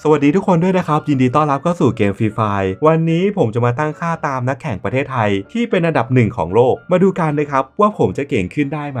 สวัสดีทุกคนด้วยนะครับ ยินดีต้อนรับเข้าสู่เกมฟรีไฟวันนี้ผมจะมาตั้งค่าตามนักแข่งประเทศไทยที่เป็นอันดับหนึ่งของโลก มาดูกันนะครับว่าผมจะเก่งขึ้นได้ไหม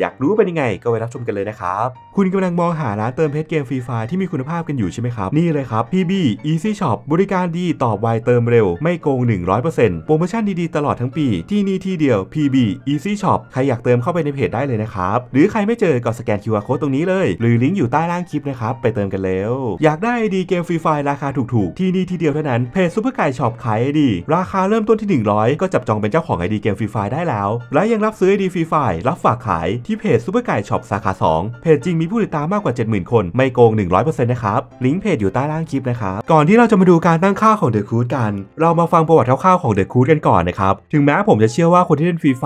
อยากรู้เป็นยังไงก็ไปรับชมกันเลยนะครับ คุณกำลังมองหาร้านเติมเพชรเกมฟรีไฟที่มีคุณภาพกันอยู่ใช่ไหมครับ นี่เลยครับ PB Easy Shop บริการดีตอบไวเติมเร็ว ไม่โกง 100%โปรโมชั่นดีๆตลอดทั้งปี ที่นี่ที่เดียว PB Easy Shop ใครอยากเติมเข้าไปในเพจได้เลยนะครับหรือใครไม่เจอก็สแกน QR Code ตรงนี้เลย หรือลิงก์อยู่ใต้ล่างคลิปนะครับไปเติมกันแล้วอยากได้ดี เกมฟรีไฟราคาถูกๆ ที่นี่ที่เดียวเท่านั้น เพจซูเปอร์ไก่ช็อปขายไอดี ราคาเริ่มต้นที่ 100 ก็จับจองเป็นเจ้าของไอดีเกมฟรีไฟได้แล้ว และยังรับซื้อไอดีฟรีไฟรับฝากขายที่เพจซูเปอร์ไก่ช็อปสาขา 2 เพจจริงมีผู้ติดตามมากกว่า 70,000 คน ไม่โกง 100%นะครับลิงก์เพจอยู่ใต้ล่างคลิปนะครับก่อนที่เราจะมาดูการตั้งค่าของเดอะคูดกัน เรามาฟังประวัติคร่าวๆของเดอะคูดกันก่อนนะครับถึงแม้ผมจะเชื่อว่าคนที่เล่นฟรีไฟ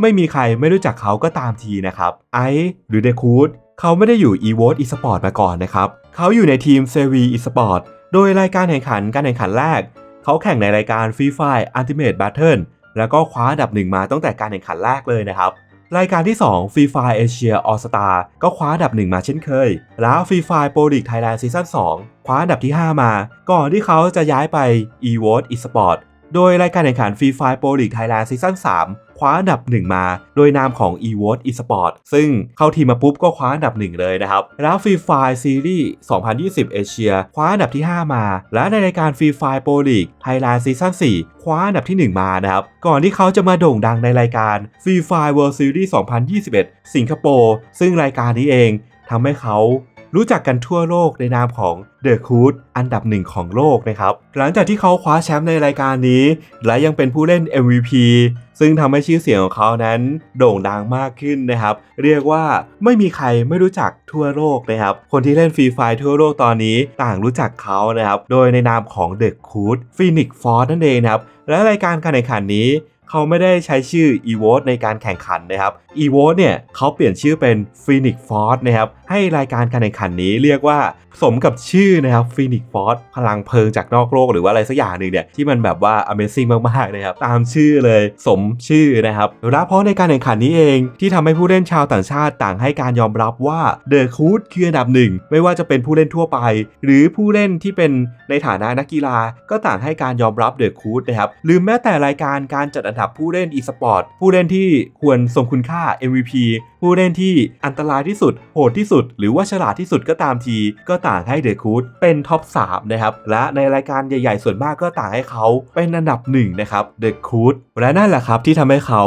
ไม่มีใครไม่รู้จักเขาก็ตามทีนะครับไอหรือเดคูด เขาไม่ได้อยู่ e v o t eSport มาก่อนนะครับ เขาอยู่ในทีม c v eSport โดยรายการแข่งขันการแข่งขันแรก เขาแข่งในรายการ Free Fire Ultimate Battle แล้วก็คว้าอันดับหนึ่งมาตั้งแต่การแข่งขันแรกเลยนะครับ รายการที่ 2 Free Fire Asia All Star ก็คว้าอันดับหนึ่งมาเช่นเคย แล้ว Free Fire Pro League Thailand Season 2 คว้าอันดับที่ 5 มา ก่อนที่เขาจะย้ายไป e v o t eSport โดยรายการแข่งขัน Free Fire Pro League Thailand Season 3คว้าอันดับ 1 มา โดยนามของ e v o t eSport ซึ่งเข้าทีมมาปุ๊บก็คว้าอันดับ 1 เลยนะครับ แล้ว Free Fire Series 2020 Asia คว้าอันดับที่ 5 มา และในรายการ Free Fire Pro League Thailand Season 4คว้าอันดับที่ 1 มานะครับ ก่อนที่เขาจะมาโด่งดังในรายการ Free Fire World Series 2021 สิงคโปร์ซึ่งรายการนี้เองทำให้เขา รู้จักกันทั่วโลกในนามของ The c o o d อันดับหนึ่งของโลกนะครับ หลังจากที่เขาคว้าแชมป์ในรายการนี้ และยังเป็นผู้เล่น MVP ซึ่งทำให้ชื่อเสียงของเขานั้นโด่งดังมากขึ้นนะครับ เรียกว่าไม่มีใครไม่รู้จักทั่วโลกนะครับ คนที่เล่นฟรีไฟทั่วโลกตอนนี้ต่างรู้จักเขานะครับ โดยในนามของ The c o o d Phoenix Force นั่นเองนะครับ และรายการการแข่งขันนี้ เขาไม่ได้ใช้ชื่อ e v o t ในการแข่งขันนะครับ e v o t เนี่ยเขาเปลี่ยนชื่อเป็น Phoenix Force นะครับ ให้รายการการแข่งขันนี้เรียกว่าสมกับชื่อนะครับ Phoenix Force พลังเพลิงจากนอกโลกหรือว่าอะไรสักอย่างหนึ่งเนี่ยที่มันแบบว่า Amazing มากๆนะครับ ตามชื่อเลยสมชื่อนะครับและเพราะในการแข่งขันนี้เองที่ทำให้ผู้เล่นชาวต่างชาติต่างให้การยอมรับว่า The c o o d คืออันดับหนึ่งไม่ว่าจะเป็นผู้เล่นทั่วไป หรือผู้เล่นที่เป็นในฐานะนักกีฬา ก็ต่างให้การยอมรับ The c o o d นะครับหรือแม้แต่รายการการจัดอันดับผู้เล่น e-sport ผู้เล่นที่ควรทรงคุณค่า MVP ผู้เล่นที่อันตรายที่สุด โหดที่สุด หรือว่าฉลาดที่สุดก็ตามที ก็ต่างให้เดอะคูดเป็นท็อป3นะครับ และในรายการใหญ่ๆ ส่วนมากก็ต่างให้เขาเป็นอันดับหนึ่งนะครับเดอะคูดและนั่นแหละครับที่ทำให้เขา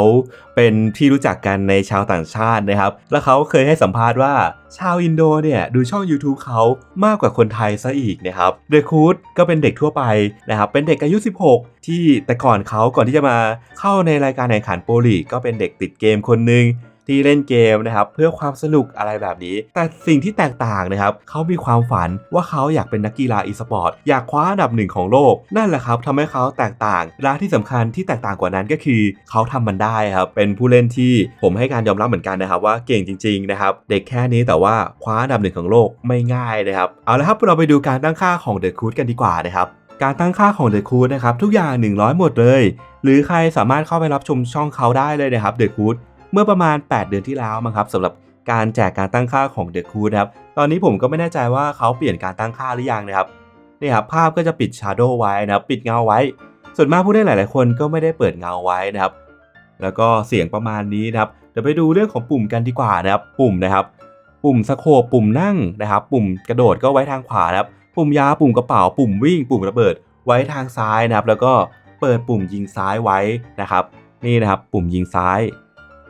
เป็นที่รู้จักกันในชาวต่างชาตินะครับ และเขาเคยให้สัมภาษณ์ว่าชาวอินโดเนี่ยดูช่อง YouTube เขามากกว่าคนไทยซะอีกนะครับเดอะคูดก็เป็นเด็กทั่วไปนะครับเป็นเด็กอายุ 16 ที่แต่ก่อนเขาก่อนที่จะมาเข้าในรายการแข่งขันโปลีก็เป็นเด็กติดเกมคนหนึ่งที่เล่นเกมนะครับเพื่อความสนุกอะไรแบบนี้ แต่สิ่งที่แตกต่างนะครับเขามีความฝันว่าเขาอยากเป็นนักกีฬาอีสปอร์ตอยากคว้าอันดับหนึ่งของโลก นั่นแหละครับทำให้เขาแตกต่างและที่สำคัญที่แตกต่างกว่านั้นก็คือ เขาทำมันได้ครับเป็นผู้เล่นที่ผมให้การยอมรับเหมือนกันนะครับ ว่าเก่งจริงๆนะครับเด็กแค่นี้แต่ว่าคว้าอันดับหนึ่งของโลกไม่ง่ายนะครับเอาละครับเราไปดูการตั้งค่าของเดอะคูดกันดีกว่านะครับ การตั้งค่าของเดอะคูดนะครับทุกอย่าง 100 หมดเลย หรือใครสามารถเข้าไปรับชมช่องเขาได้เลยนะครับเดอะคูดเมื่อประมาณ 8 เดือนที่แล้วมั้งครับสำหรับการแจกการตั้งค่าของ The c o o นะครับตอนนี้ผมก็ไม่แน่ใจว่าเขาเปลี่ยนการตั้งค่าหรือยังนะครับนี่ครับภาพก็จะปิด Shadow ไว้นะครับปิดเงาไว้ ส่วนมากผู้เล่นหลาย ๆ คนก็ไม่ได้เปิดเงาไว้นะครับ แล้วก็เสียงประมาณนี้นะครับเดี๋ยวไปดูเรื่องของปุ่มกันดีกว่านะครับ ปุ่มนะครับ ปุ่มสโคปปุ่มนั่งนะครับ ปุ่มกระโดดก็ไว้ทางขวานะครับ ปุ่มยาปุ่มกระเป๋าปุ่มวิ่ง ปุ่มระเบิดไว้ทางซ้ายนะครับ แล้วก็เปิดปุ่มยิงซ้ายไว้นะครับ นี่นะครับปุ่มยิงซ้าย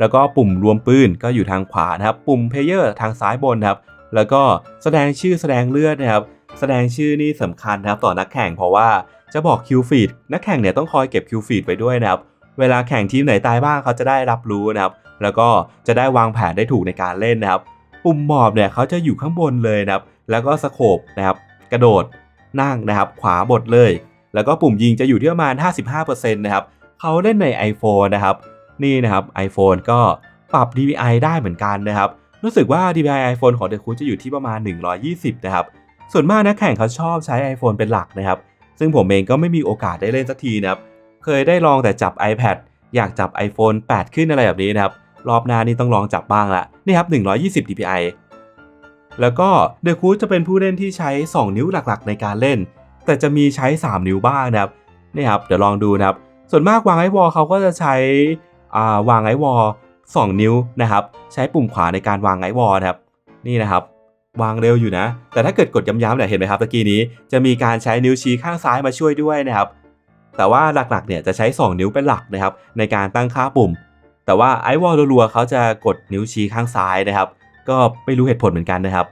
แล้วก็ปุ่มรวมปืนก็อยู่ทางขวานะครับ ปุ่มเพลเยอร์ทางซ้ายบนนะครับ แล้วก็แสดงชื่อแสดงเลือดนะครับ แสดงชื่อนี่สำคัญนะครับต่อนักแข่งเพราะว่าจะบอกคิวฟีดนักแข่งเนี่ยต้องคอยเก็บคิวฟีดไว้ด้วยนะครับ เวลาแข่งทีมไหนตายบ้างเขาจะได้รับรู้นะครับ แล้วก็จะได้วางแผนได้ถูกในการเล่นนะครับ ปุ่มหมอบเนี่ยเขาจะอยู่ข้างบนเลยนะครับ แล้วก็สโคปนะครับ กระโดดนั่งนะครับ ขวาบดเลย แล้วก็ปุ่มยิงจะอยู่ที่ประมาณ 55%นะครับเขาเล่นใน iPhone นะครับนี่นะครับ iPhone ก็ปรับ DPI ได้เหมือนกันนะครับ รู้สึกว่า DPI iPhone ของ The c o o จะอยู่ที่ประมาณ 120 นะครับ ส่วนมากนักแข่งเขาชอบใช้ iPhone เป็นหลักนะครับ ซึ่งผมเองก็ไม่มีโอกาสได้เล่นสักทีนะครับ เคยได้ลองแต่จับ iPad อยากจับ iPhone 8 ขึ้นอะไรแบบนี้นะครับ รอบหน้านี่ต้องลองจับบ้างละนี่ครับ 120 DPI แล้วก็เดอะคูจะเป็นผู้เล่นที่ใช้ 2 นิ้วหลักๆ ในการเล่น แต่จะมีใช้ 3 นิ้วบ้างนะครับนี่ครับเดี๋ยวลองดูนะครับ ส่วนมากวางไอวอลเขาก็จะใช้อ่าวางไอวอล2 นิ้วนะครับ ใช้ปุ่มขวาในการวางไอวอลนะครับ นี่นะครับ วางเร็วอยู่นะ แต่ถ้าเกิดกดย้ำๆเนี่ยเห็นไหมครับตะกี้นี้จะมีการใช้นิ้วชี้ข้างซ้ายมาช่วยด้วยนะครับ แต่ว่าหลักๆเนี่ยจะใช้ 2 นิ้วเป็นหลักนะครับ ในการตั้งค่าปุ่ม แต่ว่าไอวอลรัวๆเขาจะกดนิ้วชี้ข้างซ้ายนะครับ ก็ไม่รู้เหตุผลเหมือนกันนะครับ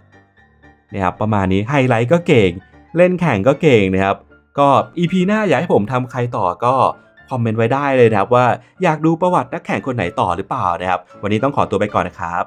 นะครับประมาณนี้ไฮไลท์ก็เก่ง เล่นแข่งก็เก่งนะครับ ก็ EP หน้าอยากให้ผมทำใครต่อก็คอมเมนต์ไว้ได้เลยนะครับว่าอยากดูประวัตินักแข่งคนไหนต่อหรือเปล่านะครับ วันนี้ต้องขอตัวไปก่อนนะครับ